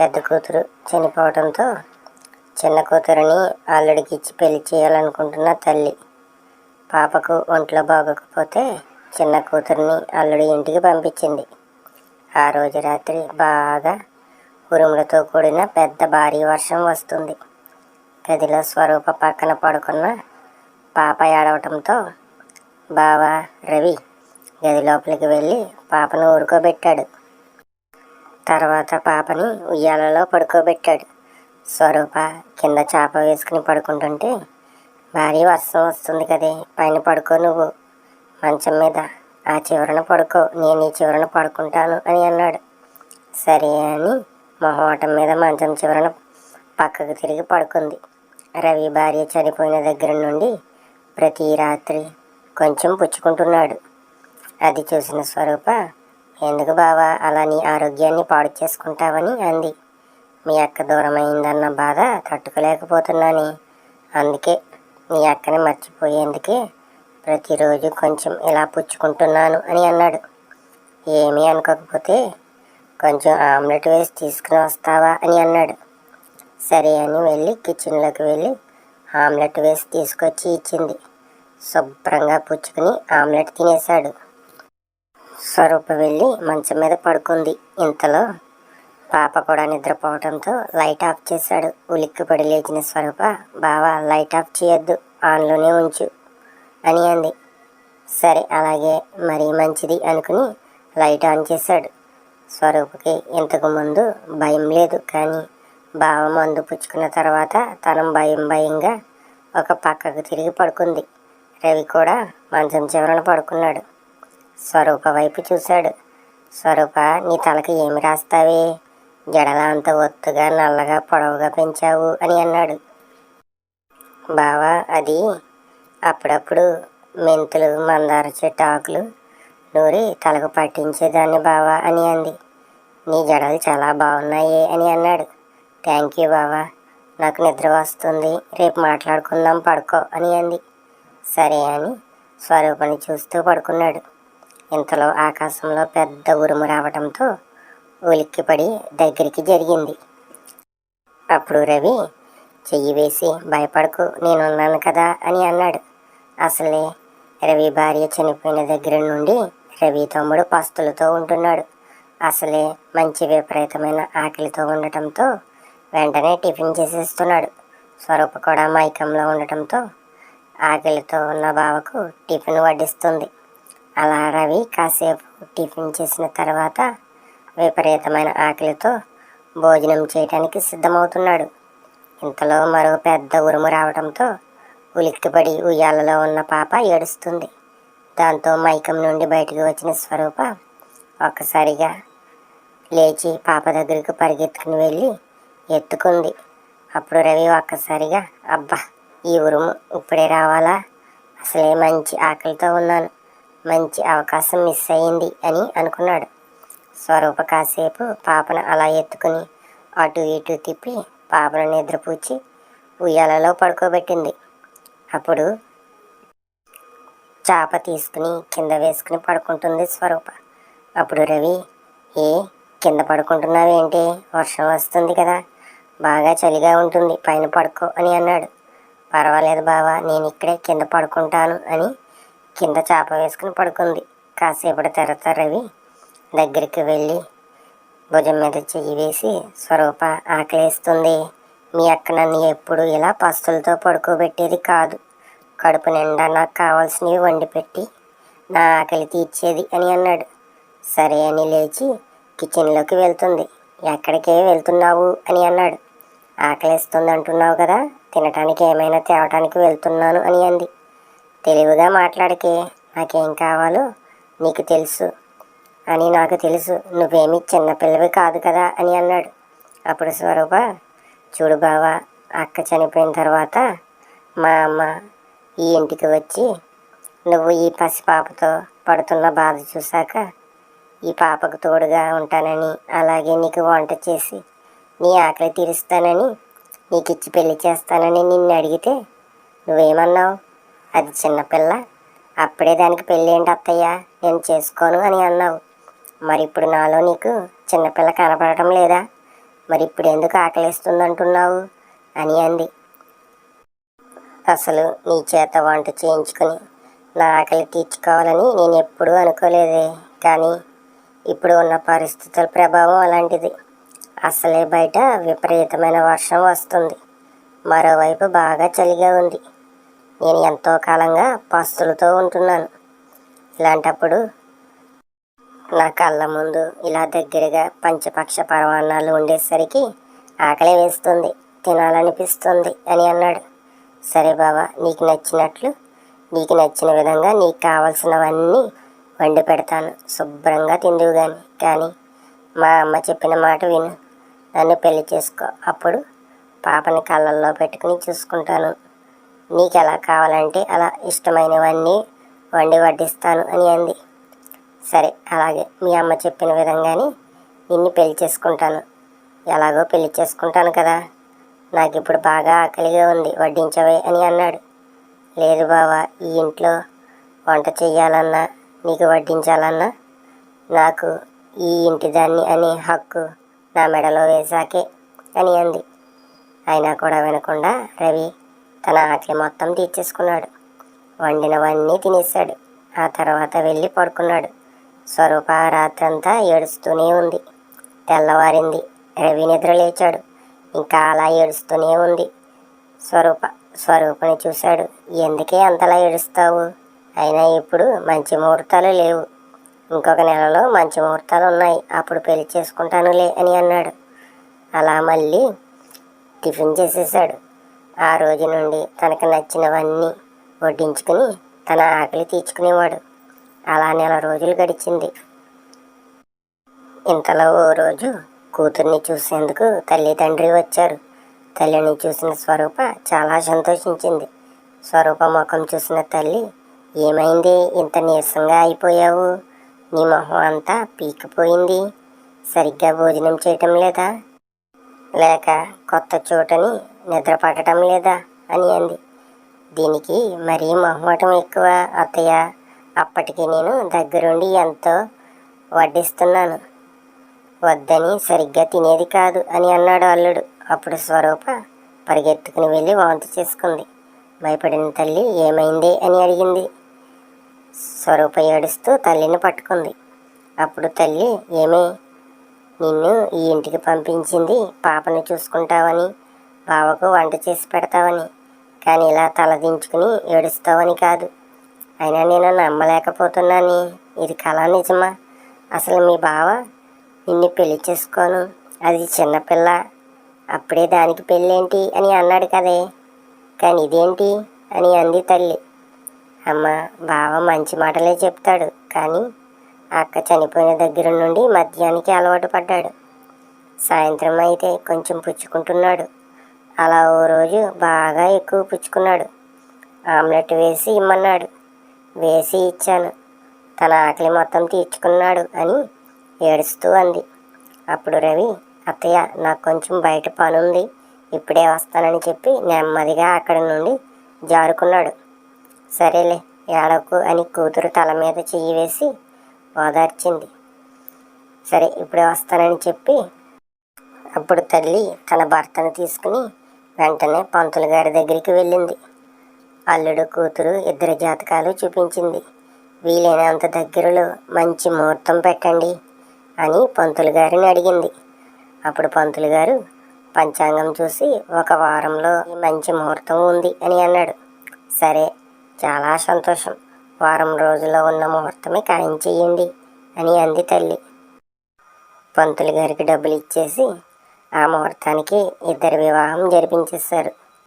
పెద్ద కూతురు చనిపోవడంతో చిన్న కూతురిని అల్లుడికి ఇచ్చి పెళ్ళి చేయాలనుకుంటున్న తల్లి. పాపకు ఒంట్లో బాగోకపోతే చిన్న కూతురిని అల్లుడి ఇంటికి పంపించింది. ఆ రోజు రాత్రి బాగా ఉరుములతో కూడిన పెద్ద భారీ వర్షం వస్తుంది. గదిలో స్వరూప పక్కన పడుకున్న పాప ఏడవటంతో బావ రవి గది లోపలికి వెళ్ళి పాపను ఊరుకోబెట్టాడు. తర్వాత పాపని ఉయ్యాలలో పడుకోబెట్టాడు. స్వరూప కింద చాప వేసుకుని పడుకుంటుంటే భారీ వర్షం వస్తుంది కదే పైన పడుకో నువ్వు. మంచం మీద ఆ చివరన పడుకో నేను ఈ చివరన పడుకుంటాను అని అన్నాడు. సరే అని మొహోటం మీద మంచం చివరన పక్కకు తిరిగి పడుకుంది. రవి భార్య చనిపోయిన దగ్గర నుండి ప్రతి రాత్రి కొంచెం పుచ్చుకుంటున్నాడు. అది చూసిన స్వరూప ఎందుకు బావా? అలా నీ ఆరోగ్యాన్ని పాడు చేసుకుంటావని అంది. మీ అక్క దూరమైందన్న బాధ తట్టుకోలేకపోతున్నాని. అందుకే మీ అక్కని మర్చిపోయేందుకే ప్రతిరోజు కొంచెం ఇలా పుచ్చుకుంటున్నాను అని అన్నాడు. ఏమీ అనుకోకపోతే కొంచెం ఆమ్లెట్ వేసి తీసుకుని వస్తావా అని అన్నాడు. సరే అని వెళ్ళి కిచెన్లోకి వెళ్ళి ఆమ్లెట్ వేసి తీసుకొచ్చి ఇచ్చింది. శుభ్రంగా పుచ్చుకుని ఆమ్లెట్ తినేశాడు. స్వరూప వెళ్ళి మంచం మీద పడుకుంది. ఇంతలో పాప కూడా నిద్రపోవడంతో లైట్ ఆఫ్ చేశాడు. ఉలిక్కిపడి లేచిన స్వరూప బావా లైట్ ఆఫ్ చేయొద్దు ఆన్లోనే ఉంచు అని అంది. సరే అలాగే మరీ మంచిది అనుకుని లైట్ ఆన్ చేశాడు. స్వరూపకి ఇంతకు ముందు భయం లేదు కానీ బావ మందు పుచ్చుకున్న తర్వాత తనం భయం భయంగా ఒక పక్కకు తిరిగి పడుకుంది. రవి కూడా మంచం చివరన పడుకున్నాడు. స్వరూప వైపు చూశాడు. స్వరూప నీ తలకి ఏమి రాస్తావే? జడలా అంత ఒత్తుగా నల్లగా పొడవుగా పెంచావు అని అన్నాడు. బావా అది అప్పుడప్పుడు మెంతులు మందార చెట్టు ఆకులు నూరి తలకు పట్టించేదాన్ని బావా అని అంది. నీ జడలు చాలా బాగున్నాయి అని అన్నాడు. థ్యాంక్ యూ బావా నాకు నిద్ర వస్తుంది రేపు మాట్లాడుకుందాం పడుకో అని అంది. సరే అని స్వరూపని చూస్తూ పడుకున్నాడు. ఇంతలో ఆకాశంలో పెద్ద ఉరుము రావటంతో ఉలిక్కిపడి దగ్గరికి జరిగింది. అప్పుడు రవి చెయ్యి వేసి భయపడకు నేనున్నాను కదా అని అన్నాడు. అసలే రవి భార్య చనిపోయిన దగ్గర నుండి రవి తమ్ముడు పస్తులతో ఉంటున్నాడు. అసలే మంచి విపరీతమైన ఆకలితో ఉండటంతో వెంటనే టిఫిన్ చేసేస్తున్నాడు. స్వరూప కూడా మైకంలో ఉండటంతో ఆకలితో ఉన్న బావకు టిఫిన్ వడ్డిస్తుంది. అలా రవి కాసేపు టిఫిన్ చేసిన తర్వాత విపరీతమైన ఆకలితో భోజనం చేయడానికి సిద్ధమవుతున్నాడు. ఇంతలో మరో పెద్ద ఉరుము రావడంతో ఉలిక్కిపడి ఉయ్యాలలో ఉన్న పాప ఏడుస్తుంది. దాంతో మైకం నుండి బయటకు వచ్చిన స్వరూప ఒక్కసారిగా లేచి పాప దగ్గరికి పరిగెత్తుకుని వెళ్ళి ఎత్తుకుంది. అప్పుడు రవి ఒక్కసారిగా అబ్బా ఈ ఉరుము ఇప్పుడే రావాలా? అసలే మంచి ఆకలితో ఉన్నాను. మంచి అవకాశం మిస్ అయ్యింది అని అనుకున్నాడు. స్వరూప కాసేపు పాపను అలా ఎత్తుకుని అటు ఇటు తిప్పి పాపను నిద్రపూచి ఉయ్యాలలో పడుకోబెట్టింది. అప్పుడు చాప తీసుకుని కింద వేసుకుని పడుకుంటుంది స్వరూప. అప్పుడు రవి ఏ కింద పడుకుంటున్నావేంటి వర్షం వస్తుంది కదా. బాగా చలిగా ఉంటుంది. పైన పడుకో అని అన్నాడు. పర్వాలేదు బావా నేను ఇక్కడే కింద పడుకుంటాను అని కింద చేప వేసుకుని పడుకుంది. కాసేపటి తర్వాత రవి దగ్గరికి వెళ్ళి భుజం మీద చెయ్యి వేసి స్వరూప ఆకలేస్తుంది. మీ అక్క నన్ను ఎప్పుడు ఇలా పస్తులతో పడుకోబెట్టేది కాదు. కడుపు నిండా నాకు కావాల్సినవి వండి పెట్టి నా ఆకలి తీర్చేది అని అన్నాడు. సరే అని లేచి కిచెన్లోకి వెళ్తుంది. ఎక్కడికే వెళ్తున్నావు? అని అన్నాడు. ఆకలిస్తుంది అంటున్నావు కదా తినటానికి ఏమైనా తేవటానికి వెళ్తున్నాను అని అంది. తెలివిగా మాట్లాడకే నాకేం కావాలో నీకు తెలుసు అని నాకు తెలుసు. నువ్వేమీ చిన్నపిల్లవి కాదు కదా అని అన్నాడు. అప్పుడు స్వరూప చూడు బావా అక్క చనిపోయిన తర్వాత మా అమ్మ ఈ ఇంటికి వచ్చి నువ్వు ఈ పసిపాపతో పడుతున్న బాధ చూశాక ఈ పాపకు తోడుగా ఉంటానని అలాగే నీకు వంట చేసి నీ ఆకలి తీరుస్తానని నీకు ఇచ్చి పెళ్ళి చేస్తానని నిన్ను అడిగితే నువ్వేమన్నావు? అది చిన్నపిల్ల. అప్పుడే దానికి పెళ్ళి ఏంటి అత్తయ్య? నేను చేసుకోను అని అన్నావు. మరి ఇప్పుడు నాలో నీకు చిన్నపిల్ల కనపడటం లేదా? మరి ఇప్పుడు ఎందుకు ఆకలిస్తుంది అంటున్నావు అని అంది. అసలు నీ చేత వంట చేయించుకుని నా ఆకలి తీర్చుకోవాలని నేను ఎప్పుడూ అనుకోలేదే. కానీ ఇప్పుడు ఉన్న పరిస్థితుల ప్రభావం అలాంటిది. అసలే బయట విపరీతమైన వర్షం వస్తుంది. మరోవైపు బాగా చలిగా ఉంది. నేను ఎంతో కాలంగా పస్తులతో ఉంటున్నాను. ఇలాంటప్పుడు నా కళ్ళ ముందు ఇలా దగ్గరగా పంచపక్ష పరమాన్నాలు ఉండేసరికి ఆకలి వేస్తుంది తినాలనిపిస్తుంది అని అన్నాడు. సరే బాబా నీకు నచ్చినట్లు నీకు నచ్చిన విధంగా నీకు కావలసినవన్నీ వండి పెడతాను. శుభ్రంగా తిందువు కానీ కానీ మా అమ్మ చెప్పిన మాట విను. నన్ను పెళ్ళి చేసుకో. అప్పుడు పాపని కళ్ళల్లో పెట్టుకుని చూసుకుంటాను. నీకు ఎలా కావాలంటే అలా ఇష్టమైనవన్నీ వండి వడ్డిస్తాను అని అంది. సరే అలాగే మీ అమ్మ చెప్పిన విధంగానే నిన్ను పెళ్ళి చేసుకుంటాను. ఎలాగో పెళ్ళి చేసుకుంటాను కదా. నాకు ఇప్పుడు బాగా ఆకలిగా ఉంది వడ్డించవే అని అన్నాడు. లేదు బావా ఈ ఇంట్లో వంట చెయ్యాలన్నా నీకు వడ్డించాలన్నా నాకు ఈ ఇంటి దాన్ని అనే హక్కు నా మెడలో వేశాకే అని అంది. అయినా కూడా వినకుండా రవి తన ఆకలి మొత్తం తీర్చేసుకున్నాడు. వండినవన్నీ తినేశాడు. ఆ తర్వాత వెళ్ళి పడుకున్నాడు. స్వరూప రాత్రంతా ఏడుస్తూనే ఉంది. తెల్లవారింది. రవి నిద్ర లేచాడు. ఇంకా అలా ఏడుస్తూనే ఉంది. స్వరూప స్వరూపని చూశాడు. ఎందుకే అంతలా ఏడుస్తావు? అయినా ఇప్పుడు మంచి ముహూర్తాలు లేవు. ఇంకొక నెలలో మంచి ముహూర్తాలు ఉన్నాయి. అప్పుడు పెళ్ళి చేసుకుంటానులే అని అన్నాడు. అలా మళ్ళీ టిఫిన్ చేసేసాడు ఆ రోజు నుండి తనకు నచ్చినవన్నీ వడ్డించుకుని తన ఆకలి తీర్చుకునేవాడు. అలా నెల రోజులు గడిచింది. ఇంతలో ఓ రోజు కూతుర్ని చూసేందుకు తల్లి తండ్రి వచ్చారు. తల్లిని చూసిన స్వరూప చాలా సంతోషించింది. స్వరూప ముఖం చూసిన తల్లి ఏమైంది? ఇంత నీరసంగా అయిపోయావు? నీ మొహం అంతా పీకిపోయింది. సరిగ్గా భోజనం చేయటం లేదా? లేక కొత్త చోటని నిద్ర పట్టడం లేదా అని అంది. దీనికి మరీ మొహమాటం ఎక్కువ అత్తయ్య. అప్పటికి నేను దగ్గరుండి ఎంతో వడ్డిస్తున్నాను. వద్దని సరిగ్గా తినేది కాదు అని అన్నాడు అల్లుడు. అప్పుడు స్వరూప పరిగెత్తుకుని వెళ్ళి వాంతి చేసుకుంది. భయపడిన తల్లి ఏమైంది అని అడిగింది. స్వరూప ఏడుస్తూ తల్లిని పట్టుకుంది. అప్పుడు తల్లి ఏమే? నిన్ను ఈ ఇంటికి పంపించింది పాపను చూసుకుంటావని. బావకు వంట చేసి పెడతావని కానీ ఇలా తలదించుకుని ఏడుస్తావని కాదు. అయినా నేను నమ్మలేకపోతున్నాను. ఇది కళ నిజమా? అసలు మీ బావ నిన్ను పెళ్ళి చేసుకోను? అది చిన్నపిల్ల అప్పుడే దానికి పెళ్ళేంటి అని అన్నాడు కదే. కానీ ఇదేంటి అని అంది తల్లి. అమ్మ బావ మంచి మాటలే చెప్తాడు కానీ అక్క చనిపోయిన దగ్గర నుండి మద్యానికి అలవాటు పడ్డాడు. సాయంత్రం అయితే కొంచెం పుచ్చుకుంటున్నాడు. అలా ఓ రోజు బాగా ఎక్కువ పుచ్చుకున్నాడు. ఆమ్లెట్ వేసి ఇమ్మన్నాడు. వేసి ఇచ్చాను. తన ఆకలి మొత్తం తీర్చుకున్నాడు అని ఏడుస్తూ అంది. అప్పుడు రవి అత్తయ్య నాకు కొంచెం బయట పనుంది. ఇప్పుడే వస్తానని చెప్పి నెమ్మదిగా అక్కడి నుండి జారుకున్నాడు. సరేలే ఏడకు అని కూతురు తల మీద చెయ్యి వేసి ఓదార్చింది. సరే ఇప్పుడే వస్తానని చెప్పి అప్పుడు తల్లి తన భర్తను తీసుకుని వెంటనే పంతులు గారి దగ్గరికి వెళ్ళింది. అల్లుడు కూతురు ఇద్దరి జాతకాలు చూపించింది. వీలైనంత దగ్గరలో మంచి ముహూర్తం పెట్టండి అని పంతులు గారిని అడిగింది. అప్పుడు పంతులు గారు పంచాంగం చూసి ఒక వారంలో మంచి ముహూర్తం ఉంది అని అన్నాడు. సరే చాలా సంతోషం. వారం రోజుల్లో ఉన్న ముహూర్తమే ఖాయం చెయ్యండి అని అంది తల్లి. పంతులు గారికి డబ్బులు ఇచ్చేసి ఆ ముహూర్తానికి ఇద్దరి వివాహం జరిపించేశారు.